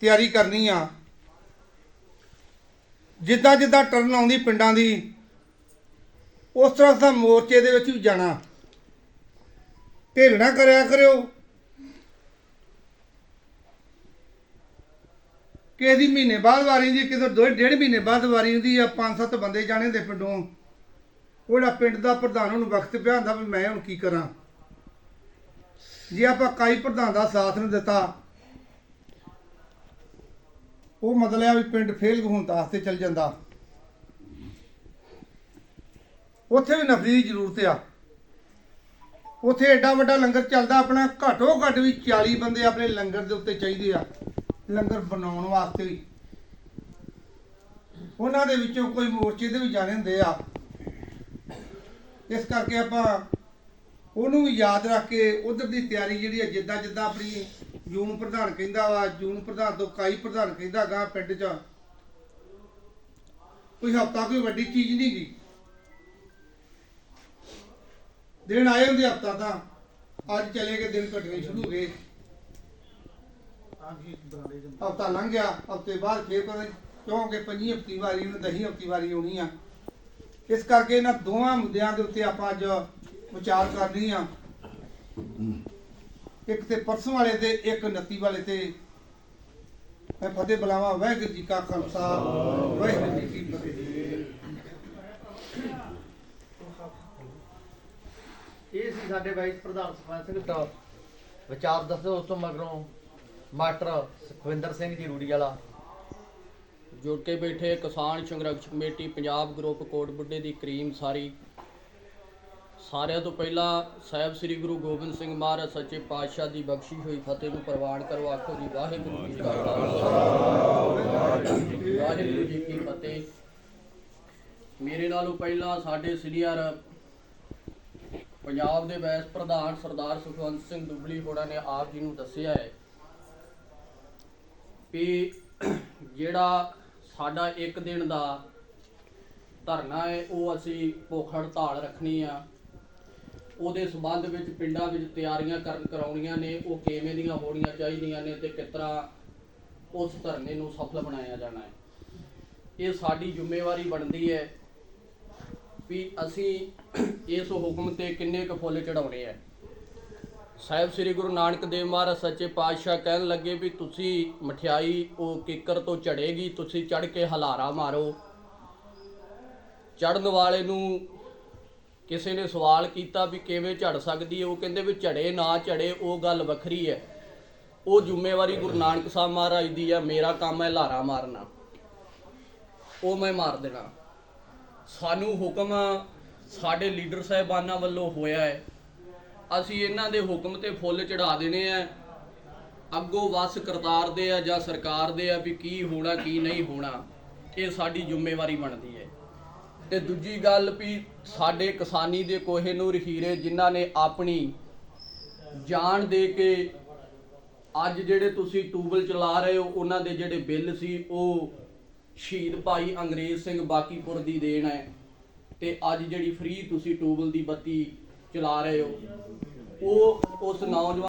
ਤਿਆਰੀ ਕਰਨੀ ਆ। ਜਿੱਦਾਂ ਜਿੱਦਾਂ ਟਰਨ ਆਉਂਦੀ ਪਿੰਡਾਂ ਦੀ, ਉਸ ਤਰ੍ਹਾਂ ਦਾ ਮੋਰਚੇ ਦੇ ਵਿੱਚ ਵੀ ਜਾਣਾ। ਢੇਲ ਨਾ ਕਰਿਆ ਕਰਿਓ। ਕਿਸੇ ਦੀ ਮਹੀਨੇ ਬਾਅਦ ਵਾਰੀ ਦੀ ਕਿਸੇ ਦੋ ਡੇਢ ਮਹੀਨੇ ਬਾਅਦ ਵਾਰੀ ਹੁੰਦੀ ਆ, ਪੰਜ ਸੱਤ ਬੰਦੇ ਜਾਣੇ ਦੇ ਪਿੰਡੋਂ। ਉਹਦਾ ਪਿੰਡ ਦਾ ਪ੍ਰਧਾਨ ਉਹਨੂੰ ਵਕਤ ਪਿਆ ਹੁੰਦਾ ਵੀ ਮੈਂ ਹੁਣ ਕੀ ਕਰਾਂ। ਜੇ ਆਪਾਂ ਕਾਈ ਪ੍ਰਧਾਨ ਦਾ ਸਾਥ ਨਹੀਂ ਦਿੱਤਾ ਉਹ ਮਤਲਬ ਆ ਵੀ ਪਿੰਡ ਫੇਲ ਹੋਣ ਵਾਸਤੇ ਚੱਲ ਜਾਂਦਾ। ਉੱਥੇ ਵੀ ਨਫਰੀ ਦੀ ਜ਼ਰੂਰਤ ਆ। ਉੱਥੇ ਐਡਾ ਵੱਡਾ ਲੰਗਰ ਚੱਲਦਾ, ਆਪਣਾ ਘੱਟੋ ਘੱਟ ਵੀ 40 ਬੰਦੇ ਆਪਣੇ ਲੰਗਰ ਦੇ ਉੱਤੇ ਚਾਹੀਦੇ ਆ, ਲੰਗਰ ਬਣਾਉਣ ਵਾਸਤੇ ਵੀ। ਉਹਨਾਂ ਦੇ ਵਿੱਚੋਂ ਕੋਈ ਮੋਰਚੇ ਦੇ ਵੀ ਜਾਣੇ ਹੁੰਦੇ ਆ। ਇਸ ਕਰਕੇ ਆਪਾਂ ਉਹਨੂੰ ਵੀ ਯਾਦ ਰੱਖ ਕੇ ਉਧਰ ਦੀ ਤਿਆਰੀ ਜਿਹੜੀ ਹੈ ਜਿੱਦਾਂ ਜਿੱਦਾਂ ਆਪਣੀ ਜੂਨ ਪ੍ਰਧਾਨ ਕਹਿੰਦਾ ਵਾ, ਜੂਨ ਪ੍ਰਧਾਨ ਤੋਂ ਕਾਈ ਪ੍ਰਧਾਨ ਕਹਿੰਦਾ ਗਾ ਪਿੰਡ 'ਚ। ਕੋਈ ਹਫਤਾ ਕੋਈ ਵੱਡੀ ਚੀਜ਼ ਨਹੀਂ ਗੀ। ਦਿਨ ਆਏ ਹੁੰਦੇ ਹਫਤਾ ਤਾਂ, ਅੱਜ ਚਲੇ ਗਏ, ਦਿਨ ਘਟਣੇ ਸ਼ੁਰੂ ਹੋ ਗਏ। ਹਫਤਾ ਲੰਘ ਗਿਆ, ਹਫ਼ਤੇ ਬਾਅਦ ਫੇਰ ਪਤਾ ਕਿਉਂਕਿ ਪੰਜੀ ਹਫਤੀ ਵਾਰੀ ਨੂੰ ਦਹੀਂ ਹਫਤੀ ਵਾਰੀ ਆਉਣੀ ਆ। ਇਸ ਕਰਕੇ ਇਹਨਾਂ ਦੋਵਾਂ ਮੁੱਦਿਆਂ ਦੇ ਉੱਤੇ ਆਪਾਂ ਅੱਜ ਵਿਚਾਰ ਕਰਨੀ ਆ। ਇੱਕ ਤੇ ਪਰਸੋਂ ਵਾਲੇ ਤੇ ਇੱਕ 29 ਵਾਲੇ ਤੇ। ਮੈਂ ਫਤਿਹ ਬੁਲਾਵਾ ਵਾਹਿਗੁਰੂ ਜੀ ਕਾ ਖਾਲਸਾ ਵਾਹਿਗੁਰੂ ਜੀ ਕੀ ਫਤਿਹ। ਇਹ ਸੀ ਸਾਡੇ ਵਾਈਸ ਪ੍ਰਧਾਨ ਸੁਖਵੰਤ ਸਿੰਘ ਦਾ ਵਿਚਾਰ ਦੱਸੋ ਉਸ ਤੋਂ ਮਗਰੋਂ ਮਾਸਟਰ ਸੁਖਵਿੰਦਰ ਸਿੰਘ ਜੀ ਰੂੜੀ ਵਾਲਾ। ਜੁੜ ਕੇ ਬੈਠੇ ਕਿਸਾਨ ਸੰਘਰਸ਼ ਕਮੇਟੀ ਪੰਜਾਬ ਗਰੁੱਪ ਕੋਟ ਬੁੱਢੇ ਦੀ ਕਰੀਮ ਸਾਰੀ। ਸਾਰਿਆਂ ਤੋਂ ਪਹਿਲਾਂ ਸਾਹਿਬ ਸ੍ਰੀ ਗੁਰੂ ਗੋਬਿੰਦ ਸਿੰਘ ਮਹਾਰਾਜ ਸੱਚੇ ਪਾਤਸ਼ਾਹ ਦੀ ਬਖਸ਼ੀ ਹੋਈ, ਫਤਿਹ ਨੂੰ ਪ੍ਰਵਾਨ ਕਰੋ, ਆਖੋ ਜੀ, ਵਾਹਿਗੁਰੂ ਜੀ ਕਾ ਖਾਲਸਾ। ਵਾਹਿਗੁਰੂ ਜੀ ਕੀ ਫਤਿਹ। ਮੇਰੇ ਨਾਲੋਂ ਪਹਿਲਾਂ ਸਾਡੇ ਸੀਨੀਅਰ ਪੰਜਾਬ ਦੇ ਵੈਸ ਪ੍ਰਧਾਨ ਸਰਦਾਰ ਸੁਖਵੰਤ ਸਿੰਘ ਦੁਬਲੀ ਹੋਣਾ ਨੇ ਆਪ ਜੀ ਨੂੰ ਦੱਸਿਆ ਹੈ ਵੀ ਜਿਹੜਾ ਸਾਡਾ ਇੱਕ ਦਿਨ ਦਾ ਧਰਨਾ ਹੈ, ਉਹ ਅਸੀਂ ਭੁੱਖ ਹੜਤਾਲ ਰੱਖਣੀ ਆ। ਉਹਦੇ ਸੰਬੰਧ ਵਿੱਚ ਪਿੰਡਾਂ ਵਿੱਚ ਤਿਆਰੀਆਂ ਕਰਨ ਕਰਾਉਣੀਆਂ ਨੇ, ਉਹ ਕਿਵੇਂ ਦੀਆਂ ਹੋਣੀਆਂ ਚਾਹੀਦੀਆਂ ਨੇ ਤੇ ਕਿਸ ਤਰ੍ਹਾਂ ਉਸ ਧਰਨੇ ਨੂੰ ਸਫਲ ਬਣਾਇਆ ਜਾਣਾ ਹੈ। ਇਹ ਸਾਡੀ ਜ਼ਿੰਮੇਵਾਰੀ ਬਣਦੀ ਹੈ ਵੀ ਅਸੀਂ ਇਸ ਹੁਕਮ ਤੇ ਕਿੰਨੇ ਕੁ ਫੁੱਲ ਚੜਾਉਣੇ ਆ ਸਾਹਿਬ ਸ੍ਰੀ ਗੁਰੂ ਨਾਨਕ ਦੇਵ ਮਹਾਰਾਜ ਸੱਚੇ ਪਾਤਸ਼ਾਹ ਕਹਿਣ ਲੱਗੇ ਵੀ ਤੁਸੀਂ ਮਠਿਆਈ ਉਹ ਕਿੱਕਰ ਤੋਂ ਝੜੇਗੀ ਤੁਸੀਂ ਚੜ ਕੇ ਹਲਾਰਾ ਮਾਰੋ। ਚੜਨ ਵਾਲੇ ਨੂੰ ਕਿਸੇ ਨੇ ਸਵਾਲ ਕੀਤਾ ਵੀ ਕਿਵੇਂ ਝੜ ਸਕਦੀ ਹੈ, ਉਹ ਕਹਿੰਦੇ ਵੀ ਝੜੇ ਨਾ ਝੜੇ, ਉਹ ਗੱਲ ਵੱਖਰੀ ਹੈ। ਉਹ ਜ਼ਿੰਮੇਵਾਰੀ ਗੁਰੂ ਨਾਨਕ ਸਾਹਿਬ ਮਹਾਰਾਜ ਦੀ ਹੈ ਮੇਰਾ ਕੰਮ ਹੈ ਲਾਰਾ ਮਾਰਨਾ। ਉਹ ਮੈਂ ਮਾਰ ਦੇਣਾ। ਸਾਨੂੰ ਹੁਕਮ ਸਾਡੇ ਲੀਡਰ ਸਾਹਿਬਾਨਾਂ ਵੱਲੋਂ ਹੋਇਆ ਹੈ। ਅਸੀਂ ਇਹਨਾਂ ਦੇ ਹੁਕਮ ਤੇ ਫੁੱਲ ਚੜਾ ਦੇਣੇ ਆ। ਅੱਗੋਂ ਵਸ ਕਰਤਾਰ ਦੇ ਆ ਜਾਂ ਸਰਕਾਰ ਦੇ ਆ ਵੀ ਕੀ ਹੋਣਾ, ਕੀ ਨਹੀਂ ਹੋਣਾ, ਇਹ ਸਾਡੀ ਜ਼ਿੰਮੇਵਾਰੀ ਬਣਦੀ ਹੈ। ਤੇ ਦੂਜੀ ਗੱਲ ਵੀ ਸਾਡੇ ਕਿਸਾਨੀ ਦੇ ਕੋਹੇ ਕੋਹੇਨੂਰ ਹੀਰੇ ਜਿਨ੍ਹਾਂ ਨੇ ਆਪਣੀ ਜਾਨ ਦੇ ਕੇ ਅੱਜ ਜਿਹੜੇ ਤੁਸੀਂ ਟੂਬਲ ਚਲਾ ਰਹੇ ਹੋ, ਉਹਨਾਂ ਦੇ ਜਿਹੜੇ ਬਿੱਲ ਸੀ, ਉਹ ਸ਼ਹੀਦ ਭਾਈ ਅੰਗਰੇਜ਼ ਸਿੰਘ ਬਾਕੀਪੁਰ ਦੀ ਦੇਣ ਹੈ ਤੇ ਅੱਜ ਜਿਹੜੀ ਫ੍ਰੀ ਤੁਸੀਂ ਟੂਬਲ ਦੀ ਬੱਤੀ ਚਲਾ ਰਹੇ ਹੋ, ਉਹ ਉਸ ਨੌਜਵਾਨ